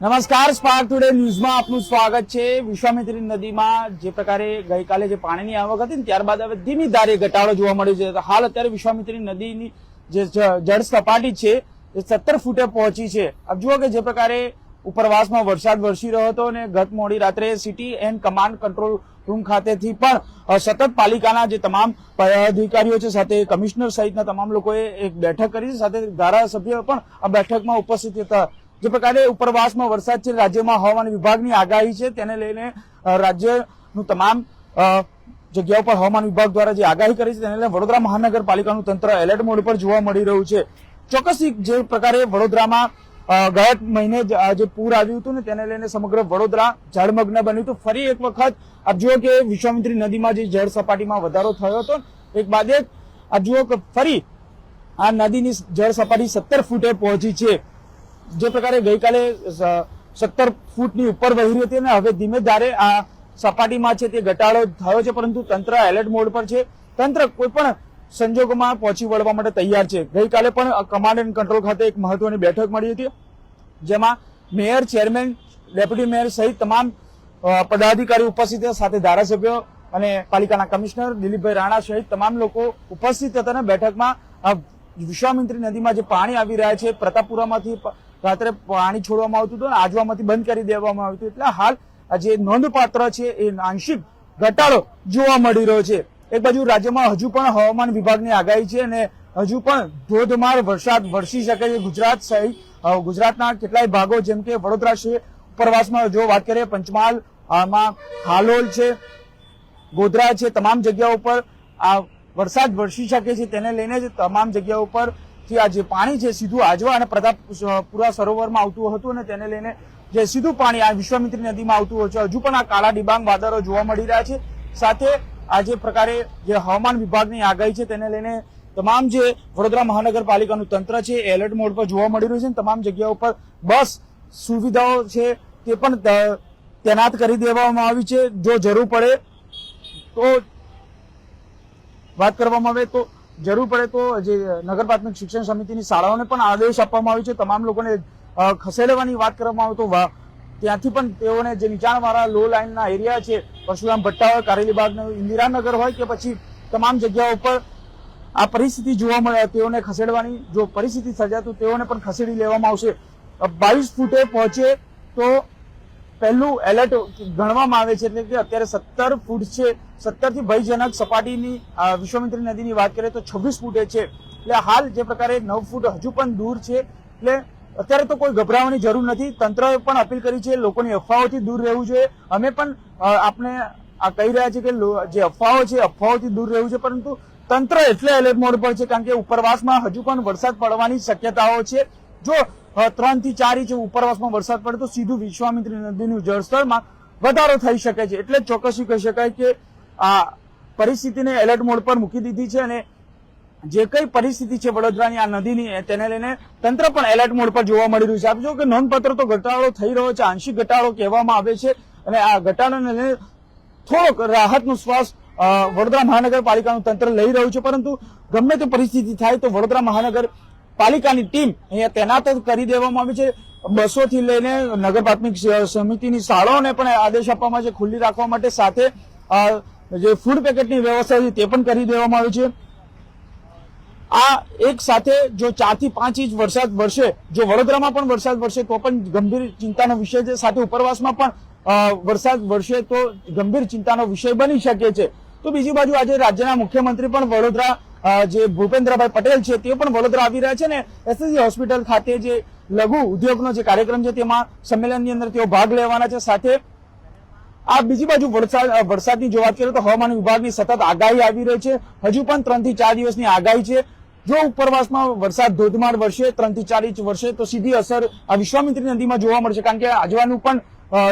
નમસ્કાર spark today ન્યૂઝમાં આપનું સ્વાગત છે. વિશ્વામિત્રી નદીમાં જે પ્રકારે ગઈકાલે જે પાણીની આવક હતી ત્યારબાદ હવે ધીમી ધારે ઘટાડો જોવા મળ્યો છે. હાલ અત્યારે વિશ્વામિત્રી નદીની જે જળ સપાટી છે એ સત્તર ફૂટે પહોંચી છે. આપ જુઓ કે જે પ્રકારે ઉપરવાસમાં વરસાદ વરસી રહ્યો હતો અને ગત મોડી રાત્રે city and command control room ખાતેથી પણ સતત પાલિકાના જે તમામ અધિકારીઓ છે સાથે કમિશનર સહિતના તમામ લોકોએ એક બેઠક કરી છે. સાથે ધારાસભ્યો પણ આ બેઠકમાં ઉપસ્થિત હતા. જે પ્રકારે ઉપરવાસમાં વરસાદ છે, રાજ્યમાં હવામાન વિભાગની આગાહી છે, તેને લઈને રાજ્યનું તમામ જગ્યાઓ પર હવામાન વિભાગ દ્વારા જે આગાહી કરી છે, તેને લઈને વડોદરા મહાનગરપાલિકાનું તંત્ર એલર્ટ મોડ પર જોવા મળી રહ્યું છે. ચોક્કસ જે પ્રકારે વડોદરામાં ગયા મહિને જે પૂર આવ્યું હતું ને, તેને લઈને સમગ્ર વડોદરા જળમગ્ન બન્યું હતું. ફરી એક વખત, આપ જુઓ કે વિશ્વામિત્રી નદીમાં જે જળ સપાટીમાં વધારો થયો હતો, એક બાદ એક, આપ જુઓ કે ફરી આ નદીની જળ સપાટી સત્તર ફૂટે પહોંચી છે. જે પ્રકારે ગઈકાલે સત્તર ફૂટની ઉપર વહી રહી હતી અને હવે ધીમે ધારે આ સપાટીમાં છે તે ઘટાડો થયો છે, પરંતુ તંત્ર એલર્ટ મોડ પર છે. તંત્ર કોઈ પણ સંજોગોમાં પહોંચી વળવા માટે તૈયાર છે. ગઈકાલે પણ કમાન્ડ એન્ડ કંટ્રોલ ખાતે એક મહત્વની બેઠક મળી હતી, જેમાં મેયર ચેરમેન ડેપ્યુટી મેયર સહિત તમામ પદાધિકારી ઉપસ્થિત સાથે ધારાસભ્યો અને પાલિકાના કમિશનર, દિલીપભાઈ રાણા સહિત તમામ લોકો ઉપસ્થિત હતા. અને બેઠકમાં વિશ્વામિત્રી નદીમાં જે પાણી આવી રહ્યા છે, પ્રતાપપુરામાંથી રાત્રે પાણી છોડવામાં આવતું હતું અને આજવામાંથી બંધ કરી દેવામાં આવ્યું એટલે હાલ જે નોંધપાત્ર છે એ આંશિક ઘટાડો જોવા મળી રહ્યો છે. એક બાજુ રાજ્યમાં હજુ પણ હવામાન વિભાગની આગાહી છે અને હજુ પણ ધોધમાર વરસાદ વરસી શકે છે. ગુજરાત સહિત ગુજરાતના કેટલાય ભાગો, જેમ કે વડોદરા છે, ઉપરવાસમાં જો વાત કરીએ, પંચમહાલ હાલોલ છે, ગોધરા છે, તમામ જગ્યાઓ ઉપર આ વરસાદ વરસી શકે છે. તેને લઈને જ તમામ જગ્યાઓ પર થી આ જે પાણી છે, સીધું આજવા અને પ્રતાપપુરા સરોવરમાં આવતું હતું અને તેને લઈને જે સીધું પાણી આ વિશ્વામિત્રી નદીમાં આવતું હોય છે, હજુ પણ આ કાળા ડિબાંગ વાદળો જોવા મળી રહ્યા છે. સાથે આ જે પ્રકારે જે હવામાન વિભાગની આગાહી છે, તેને લઈને તમામ જે વડોદરા મહાનગરપાલિકાનું તંત્ર છે એલર્ટ મોડ પર જોવા મળી રહ્યું છે તમામ જગ્યાઓ પર બસ સુવિધાઓ છે, તે પણ તૈનાત કરી દેવામાં આવી છે. જો જરૂર પડે તો વાત કરવામાં આવે તો જરૂર પડે તો જે નગર પ્રાથમિક શિક્ષણ સમિતિની શાળાઓને પણ આદેશ આપવામાં આવ્યો છે. તમામ લોકોને ખસેડવાની વાત કરવામાં આવે તો ત્યાંથી પણ તેઓને જે નીચાણવાળા લો લાઇનના એરિયા છે, પરશુરામ ભટ્ટા હોય કારેલીબાગ ઇન્દિરાનગર હોય કે પછી તમામ જગ્યાઓ પર આ પરિસ્થિતિ જોવા મળે, તેઓને ખસેડવાની જો પરિસ્થિતિ સર્જાતું તેઓને પણ ખસેડી લેવામાં આવશે. બાવીસ ફૂટે પહોંચે તો પહેલું એલર્ટ ગણવામાં આવે છે એટલે કે અત્યારે સત્તર ફૂટ છે સત્તરથી ભયજનક સપાટીની વિશ્વામિત્રી નદીની વાત કરીએ તો છવ્વીસ ફૂટે છે. એટલે હાલ જે પ્રકારે નવ ફૂટ હજુ પણ દૂર છે. એટલે અત્યારે તો કોઈ ગભરાવાની જરૂર નથી. તંત્રએ પણ અપીલ કરી છે લોકોની અફવાઓથી દૂર રહેવું જોઈએ. અમે પણ આપણે આ કહી રહ્યા છીએ કે જે અફવાઓ છે અફવાઓથી દૂર રહેવું છે પરંતુ તંત્ર એટલે એલર્ટ મોડ પર છે કારણ કે ઉપરવાસમાં હજુ પણ વરસાદ પડવાની શક્યતાઓ છે. જો ત્રણથી ચાર ઇંચ ઉપરવાસમાં વરસાદ પડે તો સીધું વિશ્વામિત્રી નદીનું જળસ્તરમાં વધારો થઈ શકે છે. એટલે ચોક્કસી કહી શકાય કે આ પરિસ્થિતિને એલર્ટ મોડ પર મૂકી દીધી છે અને જે કઈ પરિસ્થિતિ છે વડોદરાની આ નદીની તેને લઈને તંત્ર પણ એલર્ટ મોડ પર જોવા મળી રહ્યું છે. આપ જો કે નોંધપત્ર તો ઘટાડો થઈ રહ્યો છે, આંશિક ઘટાડો કહેવામાં આવે છે અને આ ઘટાડાને લઈને થોડોક રાહતનો શ્વાસ વડોદરા મહાનગરપાલિકાનું તંત્ર લઈ રહ્યું છે. પરંતુ ગમે તે પરિસ્થિતિ થાય તો વડોદરા મહાનગરપાલિકાની ટીમ અહીંયા તૈનાત કરી દેવામાં આવી છે. બસો થી લઈને નગર પ્રાથમિક સમિતિની શાળાઓને પણ આદેશ આપવામાં છે, ખુલ્લી રાખવા માટે સાથે જે ફૂડ પેકેટની વ્યવસ્થા છે તે પણ કરી દેવામાં આવી છે. આ એક સાથે જો ચારથી પાંચ ઇંચ વરસાદ વરસે, જો વડોદરામાં પણ વરસાદ વરસે, તો પણ ગંભીર ચિંતાનો વિષય છે. સાથે ઉપરવાસમાં પણ વરસાદ વરસે તો ગંભીર ચિંતાનો વિષય બની શકે છે. તો બીજી બાજુ આજે રાજ્યના મુખ્યમંત્રી પણ વડોદરા જે ભૂપેન્દ્રભાઈ પટેલ છે તે પણ વડોદરા આવી રહ્યા છે ને એસએસજી હોસ્પિટલ ખાતે જે લઘુ ઉદ્યોગનો જે કાર્યક્રમ છે તેમાં સંમેલનની અંદર તેઓ ભાગ લેવાના છે. સાથે આ બીજી બાજુ વરસાદ વરસાદની જો વાત કરીએ તો હવામાન વિભાગની સતત આગાહી આવી રહી છે. હજુ પણ ત્રણથી ચાર દિવસની આગાહી છે. જો ઉપરવાસમાં વરસાદ ધોધમાર વરસે, ત્રણથી ચાર ઇંચ વરસે, તો સીધી અસર આ વિશ્વામિત્રી નદીમાં જોવા મળશે કારણ કે આજવાનું પણ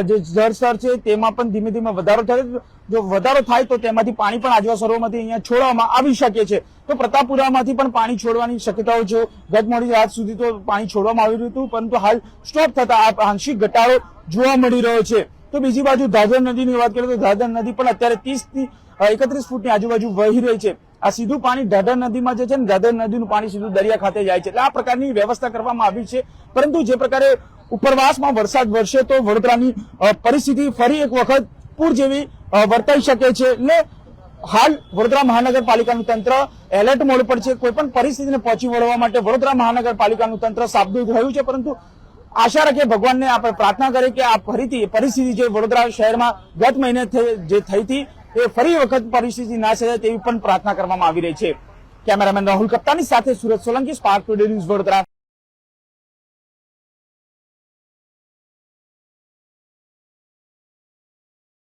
જે જળસ્તર છે તેમાં પણ ધીમે ધીમે વધારો થાય જો વધારો થાય તો તેમાંથી પાણી પણ આજવા સરોવરમાંથી અહીંયા છોડવામાં આવી શકે છે. તો પ્રતાપપુરામાંથી પણ પાણી છોડવાની શક્યતાઓ છે. ગત મોડી રાત સુધી તો પાણી છોડવામાં આવી રહ્યું હતું, પરંતુ હાલ સ્ટોપ થતા આ આંશિક ઘટાડો જોવા મળી રહ્યો છે. તો બીજી બાજુ દાદર નદીની વાત કરીએ તો દાદર નદી પણ અત્યારે ત્રીસથી એકત્રીસ ફૂટની આજુબાજુ વહી રહી છે. આ સીધું પાણી દાદર નદીમાં જે છે ને, દાદર નદીનું પાણી સીધું દરિયા ખાતે જાય છે. એટલે આ પ્રકારની વ્યવસ્થા કરવામાં આવી છે. પરંતુ જે પ્રકારે ઉપરવાસમાં વરસાદ વરસે તો વડોદરાની પરિસ્થિતિ ફરી એક વખત પૂર જેવી વર્તાઈ શકે છે. એટલે હાલ વડોદરા મહાનગરપાલિકાનું તંત્ર એલર્ટ મોડ પર છે. કોઈ પણ પરિસ્થિતિને પહોંચી વળવા માટે વડોદરા મહાનગરપાલિકાનું તંત્ર સાબદું રહ્યું છે. પરંતુ આશા રાખીએ ભગવાનને આપણે પ્રાર્થના કરીએ કે આ ફરીથી પરિસ્થિતિ જે વડોદરા શહેરમાં ગત મહિને જે થઈ હતી, એ ફરી વખત પરિસ્થિતિ ના સર્જાય તેવી પણ પ્રાર્થના કરવામાં આવી રહી છે. કેમેરામેન રાહુલ કપ્તાની સાથે Surat Solanki Spark Today news Vadodara.